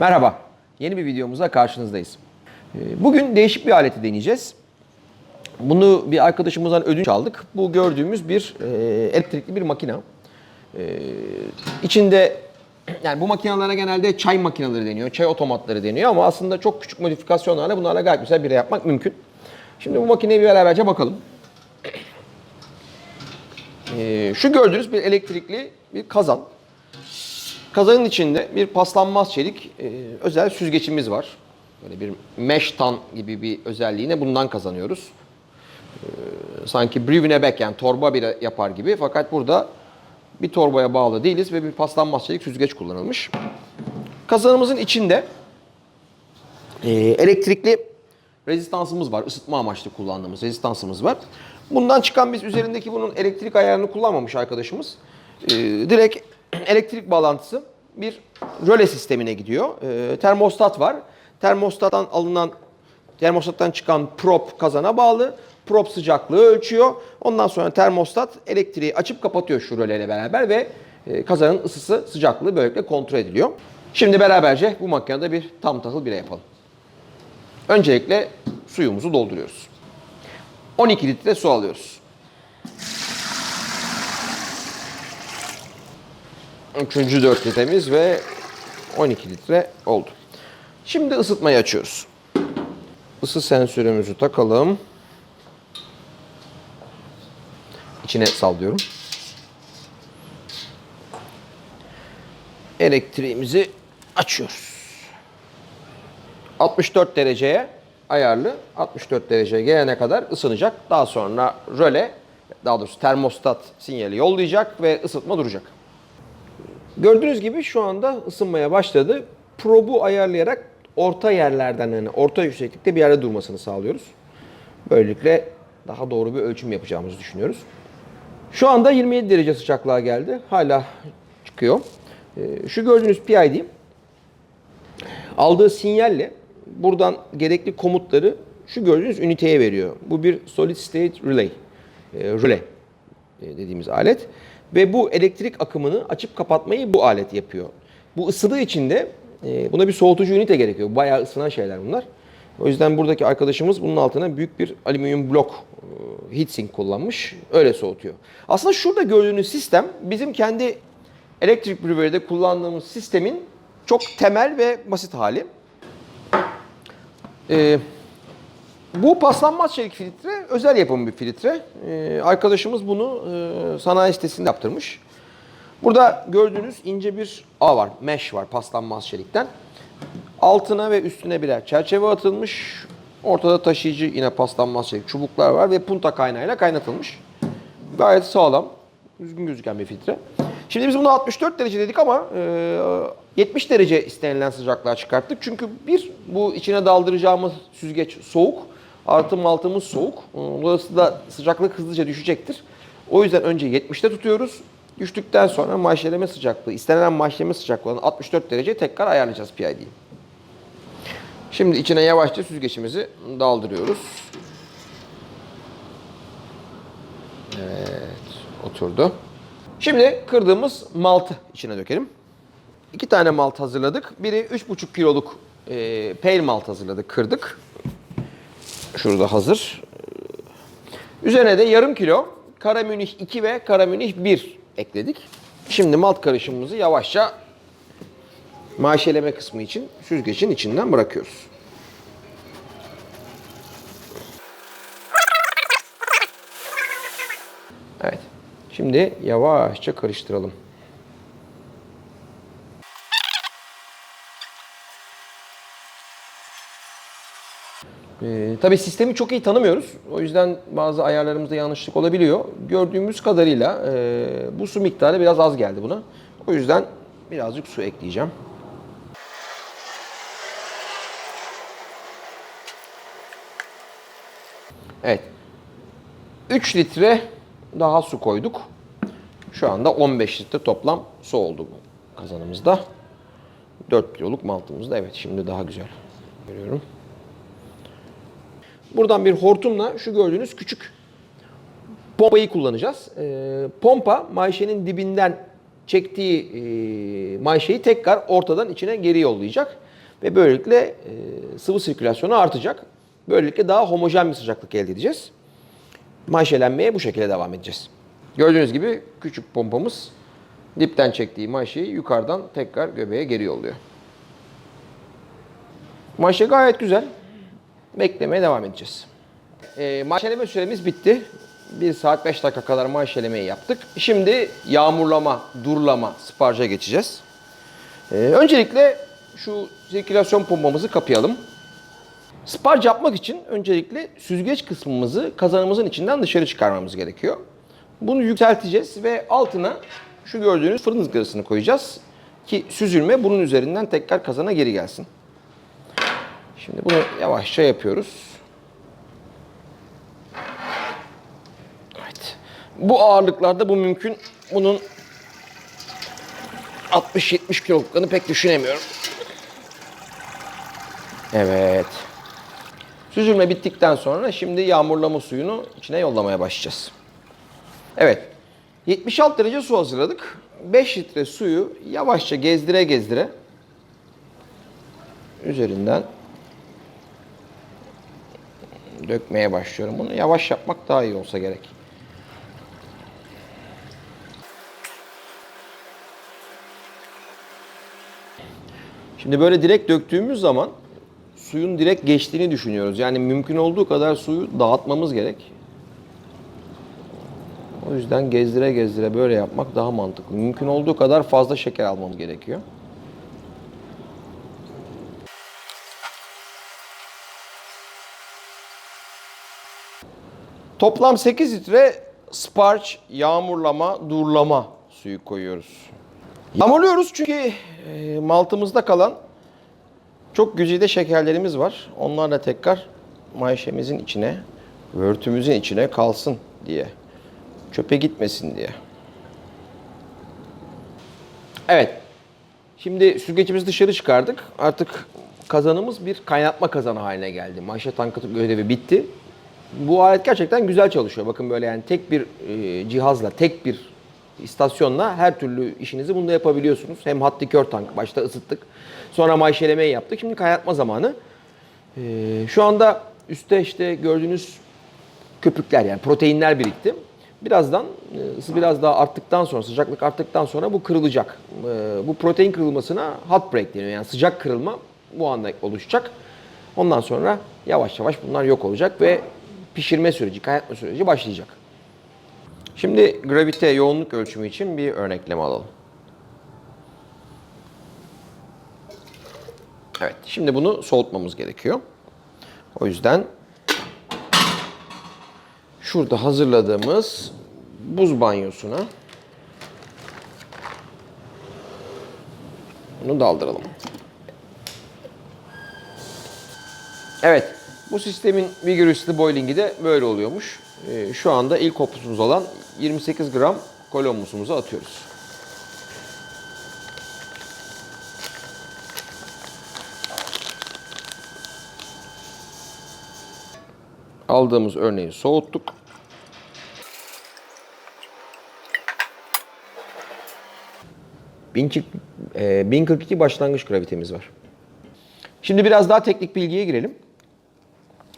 Merhaba, yeni bir videomuzda karşınızdayız. Ee, Bugün değişik bir aleti deneyeceğiz. Bunu bir arkadaşımızdan ödünç aldık. Bu gördüğümüz bir e, elektrikli bir makine. Ee, içinde yani bu makinelere genelde çay makineleri deniyor, çay otomatları deniyor ama aslında çok küçük modifikasyonlarla bunlarla gayet güzel bir yapmak mümkün. Şimdi bu makineye bir beraberce bakalım. Ee, şu gördüğünüz bir elektrikli bir kazan. Kazanın içinde bir paslanmaz çelik e, özel süzgeçimiz var. Böyle bir mesh tan gibi bir özelliğine bundan kazanıyoruz. Ee, sanki Brüvinebek yani torba bir yapar gibi fakat burada bir torbaya bağlı değiliz ve bir paslanmaz çelik süzgeç kullanılmış. Kazanımızın içinde e, elektrikli rezistansımız var. Isıtma amaçlı kullandığımız rezistansımız var. Bundan çıkan biz üzerindeki bunun elektrik ayarını kullanmamış arkadaşımız. E, direkt elektrik bağlantısı bir röle sistemine gidiyor. E, termostat var. Termostattan alınan termostattan çıkan prop kazana bağlı. Prop sıcaklığı ölçüyor. Ondan sonra termostat elektriği açıp kapatıyor şu röleyle beraber ve e, kazanın ısısı sıcaklığı böylelikle kontrol ediliyor. Şimdi beraberce bu makinede bir tam tahıl bira yapalım. Öncelikle suyumuzu dolduruyoruz. 12 litre su alıyoruz. Üçüncü 4 litremiz ve 12 litre oldu. Şimdi ısıtmayı açıyoruz. Isı sensörümüzü takalım. İçine sallıyorum. Elektriğimizi açıyoruz. 64 dereceye ayarlı. 64 dereceye gelene kadar ısınacak. Daha sonra röle, daha doğrusu termostat sinyali yollayacak ve ısıtma duracak. Gördüğünüz gibi şu anda ısınmaya başladı. Probu ayarlayarak orta yerlerden yani orta yükseklikte bir yerde durmasını sağlıyoruz. Böylelikle daha doğru bir ölçüm yapacağımızı düşünüyoruz. Şu anda 27 derece sıcaklığa geldi. Hala çıkıyor. Ee, Şu gördüğünüz PID aldığı sinyalle buradan gerekli komutları şu gördüğünüz üniteye veriyor. Bu bir solid state relay, e, relay e, dediğimiz alet ve bu elektrik akımını açıp kapatmayı bu alet yapıyor. Bu ısıdığı için de e, buna bir soğutucu ünite gerekiyor. Bayağı ısınan şeyler bunlar. O yüzden buradaki arkadaşımız bunun altına büyük bir alüminyum blok e, heatsink kullanmış. Öyle soğutuyor. Aslında şurada gördüğünüz sistem bizim kendi elektrik brewery'de kullandığımız sistemin çok temel ve basit hali. Ee, bu paslanmaz çelik filtre özel yapım bir filtre. Ee, arkadaşımız bunu e, sanayi sitesinde yaptırmış. Burada gördüğünüz ince bir ağ var, mesh var paslanmaz çelikten. Altına ve üstüne birer çerçeve atılmış. Ortada taşıyıcı yine paslanmaz çelik çubuklar var ve punta kaynağıyla kaynatılmış. Gayet sağlam, düzgün gözüken bir filtre. Şimdi biz bunu 64 derece dedik ama e, 70 derece istenilen sıcaklığa çıkarttık. Çünkü bir, bu içine daldıracağımız süzgeç soğuk. Artı maltımız soğuk. Dolayısıyla sıcaklık hızlıca düşecektir. O yüzden önce 70'te tutuyoruz. Düştükten sonra maşeleme sıcaklığı, istenilen maşeleme sıcaklığı olan 64 derece tekrar ayarlayacağız PID'yi. Şimdi içine yavaşça süzgeçimizi daldırıyoruz. Evet, oturdu. Şimdi kırdığımız maltı içine dökelim. İki tane malt hazırladık. Biri 3,5 kiloluk e, pale malt hazırladık, kırdık. Şurada hazır. Üzerine de yarım kilo kara münih 2 ve kara münih 1 ekledik. Şimdi malt karışımımızı yavaşça maşeleme kısmı için süzgecin içinden bırakıyoruz. Evet. Şimdi yavaşça karıştıralım. Ee, tabii sistemi çok iyi tanımıyoruz. O yüzden bazı ayarlarımızda yanlışlık olabiliyor. Gördüğümüz kadarıyla e, bu su miktarı biraz az geldi buna. O yüzden birazcık su ekleyeceğim. Evet. 3 litre daha su koyduk. Şu anda 15 litre toplam su oldu bu kazanımızda. 4 kiloluk maltımızda. Evet şimdi daha güzel. Görüyorum. Buradan bir hortumla şu gördüğünüz küçük pompayı kullanacağız. Ee, pompa mayşenin dibinden çektiği e, mayşeyi tekrar ortadan içine geri yollayacak. Ve böylelikle e, sıvı sirkülasyonu artacak. Böylelikle daha homojen bir sıcaklık elde edeceğiz. Mayşelenmeye bu şekilde devam edeceğiz. Gördüğünüz gibi küçük pompamız dipten çektiği mayşeyi yukarıdan tekrar göbeğe geri yolluyor. Mayşe gayet güzel. Beklemeye devam edeceğiz. E, mayşeleme süremiz bitti. 1 saat 5 dakika kadar mayşelemeyi yaptık. Şimdi yağmurlama, durlama, sparja geçeceğiz. E, öncelikle şu sirkülasyon pompamızı kapayalım. Sparj yapmak için öncelikle süzgeç kısmımızı kazanımızın içinden dışarı çıkarmamız gerekiyor. Bunu yükselteceğiz ve altına şu gördüğünüz fırın ızgarasını koyacağız ki süzülme bunun üzerinden tekrar kazana geri gelsin. Şimdi bunu yavaşça yapıyoruz. Evet. Bu ağırlıklarda bu mümkün. Bunun 60-70 kiloluklarını pek düşünemiyorum. Evet. Süzülme bittikten sonra şimdi yağmurlama suyunu içine yollamaya başlayacağız. Evet. 76 derece su hazırladık. 5 litre suyu yavaşça gezdire gezdire üzerinden dökmeye başlıyorum. Bunu yavaş yapmak daha iyi olsa gerek. Şimdi böyle direkt döktüğümüz zaman suyun direkt geçtiğini düşünüyoruz. Yani mümkün olduğu kadar suyu dağıtmamız gerek. O yüzden gezdire gezdire böyle yapmak daha mantıklı. Mümkün olduğu kadar fazla şeker almamız gerekiyor. Toplam 8 litre sparç, yağmurlama, durlama suyu koyuyoruz. Yağmurluyoruz çünkü e, maltımızda kalan çok güzide şekerlerimiz var. Onlarla tekrar mayşemizin içine, örtümüzün içine kalsın diye. Çöpe gitmesin diye. Evet. Şimdi süzgecimizi dışarı çıkardık. Artık kazanımız bir kaynatma kazanı haline geldi. Mayşe tankı görevi bitti. Bu alet gerçekten güzel çalışıyor. Bakın böyle yani tek bir e, cihazla, tek bir istasyonla her türlü işinizi bunda yapabiliyorsunuz. Hem hot kör tank başta ısıttık. Sonra mayşelemeyi yaptık. Şimdi kaynatma zamanı. E, şu anda üstte işte gördüğünüz köpükler yani proteinler birikti. Birazdan e, ısı biraz daha arttıktan sonra, sıcaklık arttıktan sonra bu kırılacak. E, Bu protein kırılmasına hot break deniyor. Yani sıcak kırılma bu anda oluşacak. Ondan sonra yavaş yavaş bunlar yok olacak ve pişirme süreci, kaynatma süreci başlayacak. Şimdi gravite yoğunluk ölçümü için bir örnekleme alalım. Evet, şimdi bunu soğutmamız gerekiyor. O yüzden şurada hazırladığımız buz banyosuna bunu daldıralım. Evet, bu sistemin Vigorously Boiling'i de böyle oluyormuş. Ee, şu anda ilk opusumuz olan 28 gram kolomusumuzu atıyoruz. Aldığımız örneği soğuttuk. E, 1042 başlangıç gravitemiz var. Şimdi biraz daha teknik bilgiye girelim.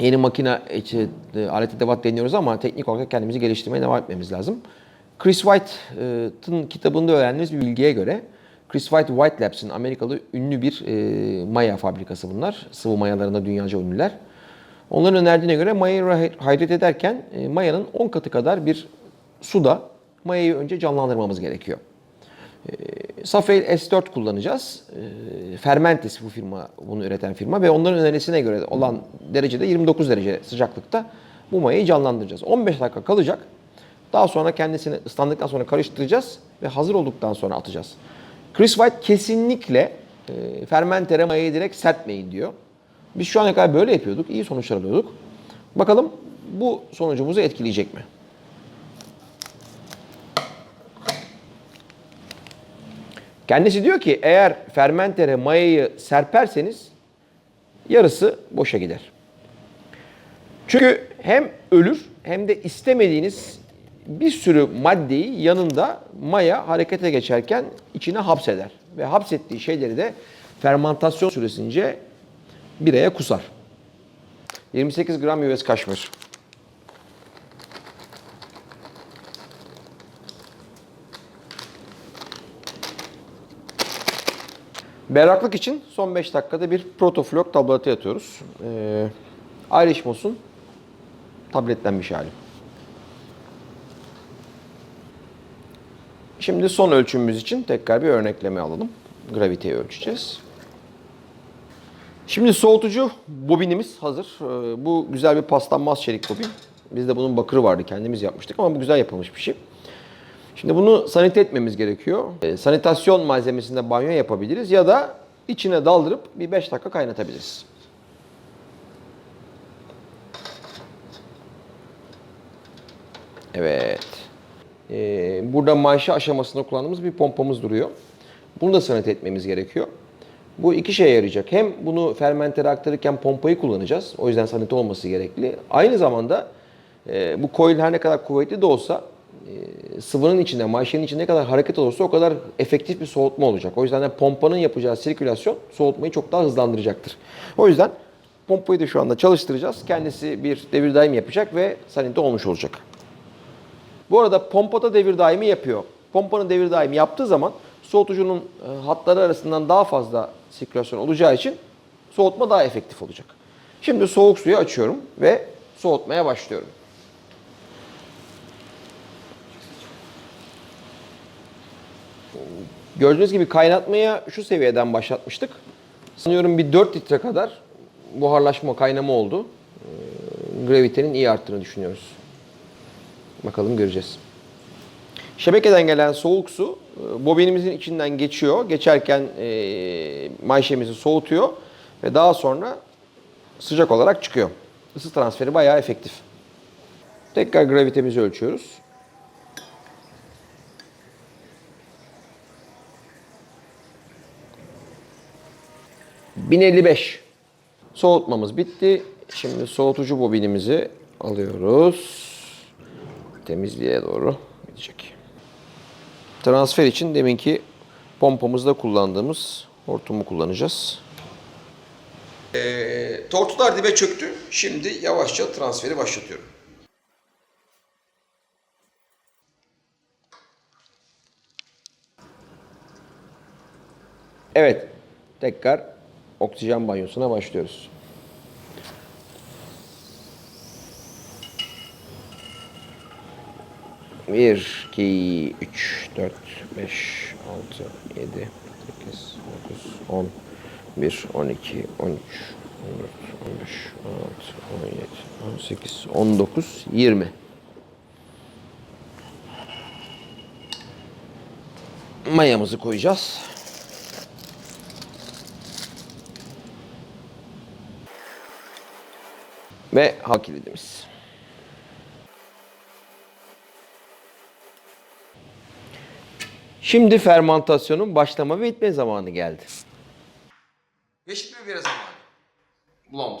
Yeni makine içi, e, alet edevat deniyoruz ama teknik olarak kendimizi geliştirmeye devam etmemiz lazım. Chris White'ın kitabında öğrendiğimiz bir bilgiye göre Chris White White Labs'in Amerikalı ünlü bir e, maya fabrikası bunlar. Sıvı mayalarında dünyaca ünlüler. Onların önerdiğine göre mayayı hayret ederken e, mayanın 10 katı kadar bir suda mayayı önce canlandırmamız gerekiyor. Safeil S4 kullanacağız. E, Fermentis bu firma, bunu üreten firma ve onların önerisine göre olan derecede 29 derece sıcaklıkta bu mayayı canlandıracağız. 15 dakika kalacak. Daha sonra kendisini ıslandıktan sonra karıştıracağız ve hazır olduktan sonra atacağız. Chris White kesinlikle e, fermentere mayayı direkt serpmeyin diyor. Biz şu ana kadar böyle yapıyorduk, iyi sonuçlar alıyorduk. Bakalım bu sonucumuzu etkileyecek mi? Kendisi diyor ki eğer fermentere mayayı serperseniz yarısı boşa gider. Çünkü hem ölür hem de istemediğiniz bir sürü maddeyi yanında maya harekete geçerken içine hapseder. Ve hapsettiği şeyleri de fermantasyon süresince bireye kusar. 28 gram US kaşmir. Berraklık için son 5 dakikada bir protoflok tabletı atıyoruz. Ee, Moss'un tabletlenmiş hali. Şimdi son ölçümümüz için tekrar bir örnekleme alalım. Graviteyi ölçeceğiz. Şimdi soğutucu bobinimiz hazır. Ee, Bu güzel bir paslanmaz çelik bobin. Bizde bunun bakırı vardı kendimiz yapmıştık ama bu güzel yapılmış bir şey. Şimdi bunu sanite etmemiz gerekiyor. Ee, Sanitasyon malzemesinde banyo yapabiliriz ya da içine daldırıp bir 5 dakika kaynatabiliriz. Evet. Ee, burada manşa aşamasında kullandığımız bir pompamız duruyor. Bunu da sanite etmemiz gerekiyor. Bu iki şeye yarayacak. Hem bunu fermentere aktarırken pompayı kullanacağız. O yüzden sanite olması gerekli. Aynı zamanda e, bu coil her ne kadar kuvvetli de olsa e, sıvının içinde, maşenin içinde ne kadar hareket olursa o kadar efektif bir soğutma olacak. O yüzden de pompanın yapacağı sirkülasyon soğutmayı çok daha hızlandıracaktır. O yüzden pompayı da şu anda çalıştıracağız. Kendisi bir devir daim yapacak ve sanite olmuş olacak. Bu arada pompada devir daimi yapıyor. Pompanın devir daimi yaptığı zaman soğutucunun e, hatları arasından daha fazla sirkülasyon olacağı için soğutma daha efektif olacak. Şimdi soğuk suyu açıyorum ve soğutmaya başlıyorum. Gördüğünüz gibi kaynatmaya şu seviyeden başlatmıştık. Sanıyorum bir 4 litre kadar buharlaşma, kaynama oldu. Ee, Gravitenin iyi arttığını düşünüyoruz. Bakalım göreceğiz. Şebekeden gelen soğuk su e, bobinimizin içinden geçiyor. Geçerken e, mayşemizi soğutuyor ve daha sonra sıcak olarak çıkıyor. Isı transferi bayağı efektif. Tekrar gravitemizi ölçüyoruz. ...1055. Soğutmamız bitti. Şimdi soğutucu bobinimizi alıyoruz temizliğe doğru gidecek. Transfer için deminki pompamızda kullandığımız hortumu kullanacağız. Ee, tortular dibe çöktü. Şimdi yavaşça transferi başlatıyorum. Evet, tekrar oksijen banyosuna başlıyoruz. Bir, iki, üç, dört, beş, altı, yedi, sekiz, dokuz, on, bir, on iki, on üç, on dört, on beş, on altı, on yedi, on sekiz, on dokuz, yirmi. Mayamızı koyacağız. Ve hak kilidimiz. Şimdi fermantasyonun başlama ve bitme zamanı geldi. Mi biraz zamanı? Blond.